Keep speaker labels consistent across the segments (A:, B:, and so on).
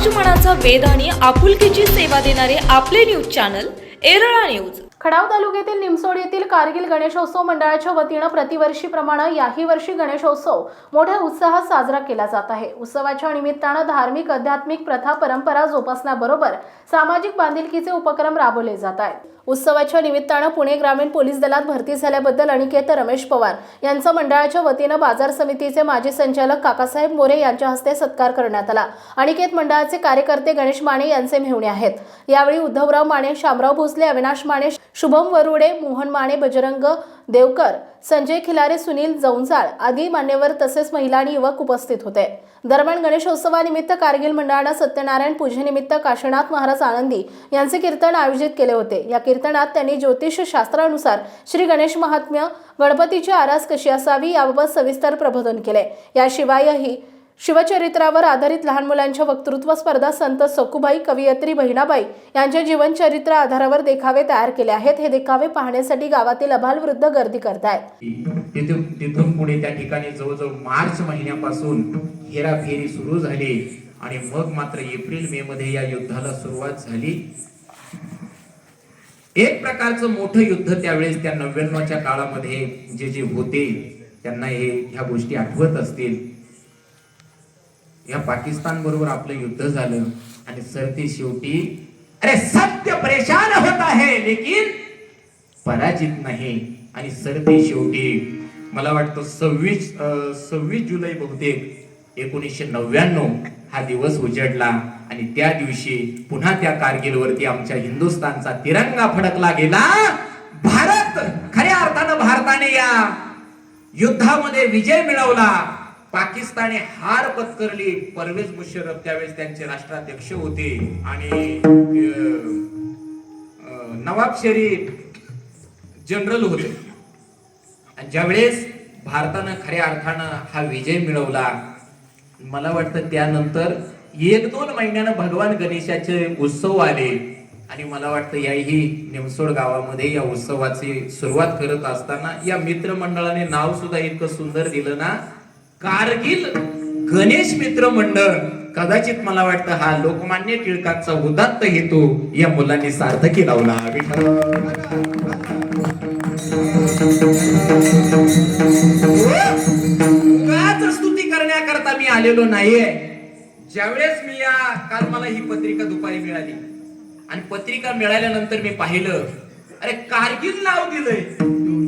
A: समाजमनाचा वेद आणि आपुलकीची सेवा देणारे आपले news channel Erala news.
B: Khatav तालुक्यातील निमसोड येथील कारगिल गणेशोत्सव मंडळाच्या वतीनं प्रतिवर्षीप्रमाणे याही वर्षी गणेशोत्सव मोठ्या उत्साहात साजरा केला जात आहे. उत्सवाच्या निमित्तानं धार्मिक आध्यात्मिक प्रथा परंपरा जोपासण्याबरोबर सामाजिक बांधिलकीचे उपक्रम राबवले जात आहेत. उत्सवाच्या निमित्तानं पुणे ग्रामीण पोलीस दलात भरती झाल्याबद्दल अनिकेत रमेश पवार यांचा मंडळाच्या वतीनं बाजार समितीचे माजी संचालक काकासाहेब मोरे यांच्या हस्ते सत्कार करण्यात आला. अनिकेत मंडळाचे कार्यकर्ते गणेश माने यांचे मेहुणे आहेत. यावेळी उद्धवराव माने शामराव भोसले अविनाश माने शुभम वरुडे मोहन माने बजरंग देवकर संजय खिलारे सुनील जौंजाळ आदी मान्यवर तसेच महिला आणि युवक उपस्थित होते. दरम्यान गणेशोत्सवानिमित्त कारगिल मंडळानं सत्यनारायण पूजेनिमित्त काशीनाथ महाराज आनंदी यांचे कीर्तन आयोजित केले होते. या कीर्तनात त्यांनी ज्योतिषशास्त्रानुसार श्री गणेश महात्म्य गणपतीची आरास कशी असावी याबाबत सविस्तर प्रबोधन केले. याशिवायही शिवचरित्रावर आधारित लहान मुलांच्या वक्तृत्व स्पर्धा संत सकुबाई कवयित्री बहिणाबाई यांच्या जीवनचरित्र आधारावर देखावे तयार केले आहेत. हे देखावे पाहण्यासाठी गावातील अबालवृद्ध गर्दी करतायत.
C: तिथून तिथून पुढे त्या ठिकाणी जवळजवळ मार्च महिन्यापासून हेराफेरी सुरू झाली आणि मग मात्र एप्रिल मे मध्ये या युद्धाला सुरुवात झाली. एक प्रकारचं मोठं युद्ध त्यावेळेस त्या नव्याण्णवच्या काळामध्ये जे जे होते त्यांना हे ह्या गोष्टी आठवत असतील. या पाकिस्तान बरोबर आपलं युद्ध झालं आणि सरते शेवटी अरे सत्य परेशान होत आहे लेकिन पराजित नाही. आणि सरते शेवटी मला वाटतं सव्वीस सव्वीस जुलै बहुतेक एकोणीसशे नव्याण्णव हा दिवस उजडला. आणि त्या दिवशी पुन्हा त्या कारगिलवरती आमच्या हिंदुस्थानचा तिरंगा फडकला गेला. भारत खऱ्या अर्थानं भारताने या युद्धामध्ये विजय मिळवला. पाकिस्ताने हार पत्करली. परवेज मुशर्रफ त्यावेळेस त्यांचे राष्ट्राध्यक्ष होते. आणि नवाब शरीफ जनरल होते. आणि ज्यावेळेस भारतानं खऱ्या अर्थानं हा विजय मिळवला मला वाटतं त्यानंतर एक दोन महिन्यानं भगवान गणेशाचे उत्सव आले. आणि मला वाटतं याही निमसोड गावामध्ये या उत्सवाची सुरुवात करत असताना या मित्रमंडळाने नाव सुद्धा इतकं सुंदर दिलं ना कारगिल गणेश मित्र मंडळ कदाचित मला वाटतं हा लोकमान्य टिळकांचा उदात्त हेतू या मुलांनी सार्थकी लावला. स्तुती करण्याकरता मी आलेलो नाहीये. ज्यावेळेस मी या काल मला ही पत्रिका दुपारी मिळाली. आणि पत्रिका मिळाल्यानंतर मी पाहिलं अरे कारगिल नाव दिलंय.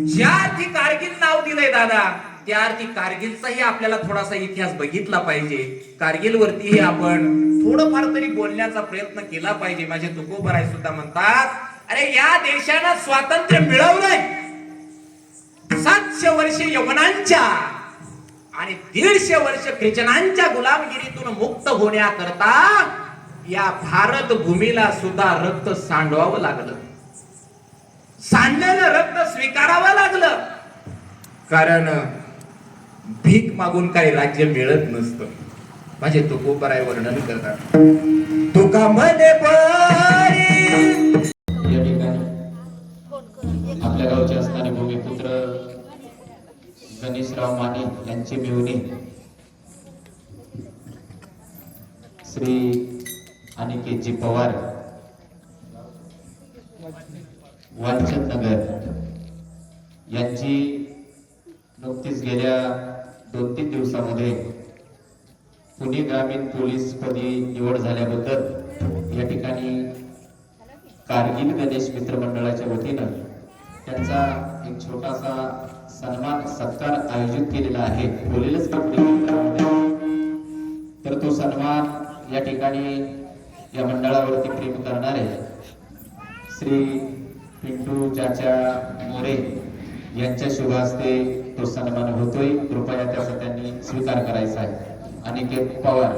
C: ज्या ती कारगिल नाव दिलंय दादा त्याआधी कारगिलचाही आपल्याला थोडासा इतिहास बघितला पाहिजे. कारगिलवरतीही आपण थोडंफार तरी बोलण्याचा प्रयत्न केला पाहिजे. माझे तुकोबराय सुद्धा म्हणतात अरे या देशानं स्वातंत्र्य मिळवलंय. सातशे वर्ष यवनांच्या आणि दीडशे वर्ष ख्रिचनांच्या गुलामगिरीतून मुक्त होण्याकरता या भारत भूमीला सुद्धा रक्त सांडवावं लागलं. सांडलेलं रक्त स्वीकारावं लागलं. कारण भीक मागून काही राज्य मिळत नसतं. म्हणजे माझे तुकोबराय वर्णन करतात. तुका म्हणे
D: या ठिकाणी आपल्या गावचे असणारे भूमिपुत्र गणेशराव माने यांची मिळवणी श्री अनिकेतजी पवार वालचंद नगर यांची नुकतीच गेल्या दोन तीन दिवसामध्ये पुणे ग्रामीण पोलीसपदी निवड झाल्याबद्दल या ठिकाणी कारगिल गणेश मित्र मंडळाच्या वतीनं त्यांचा एक छोटासा सन्मान सत्कार आयोजित केलेला आहे. बोलेलच तर तो सन्मान या ठिकाणी या मंडळावरती प्रेम करणारे श्री पिंटू चाचा मोरे यांच्या शुभ हस्ते तो सन्मान होतोय. कृपया त्याचा त्यांनी स्वीकार करायचा आहे. अनिकेत पवार.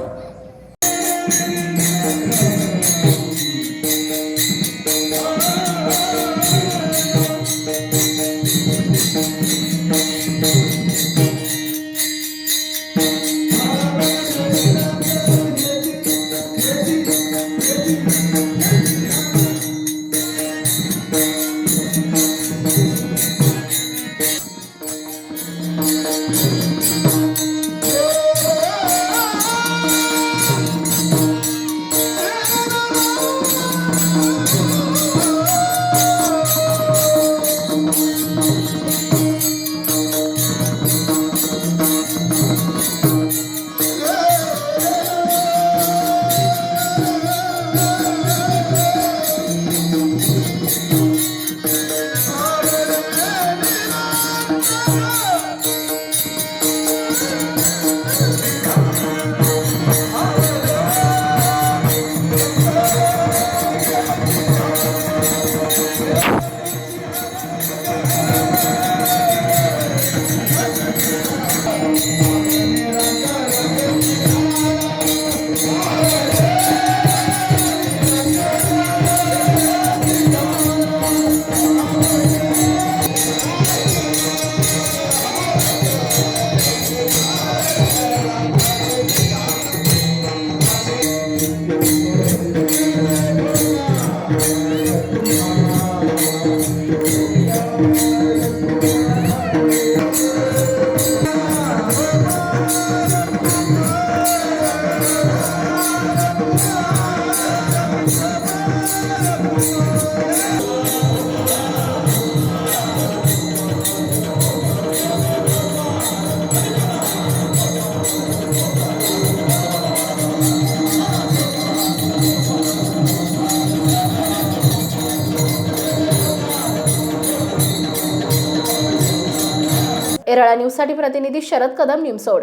E: एरळा न्यूजसाठी प्रतिनिधी शरद कदम निमसोड.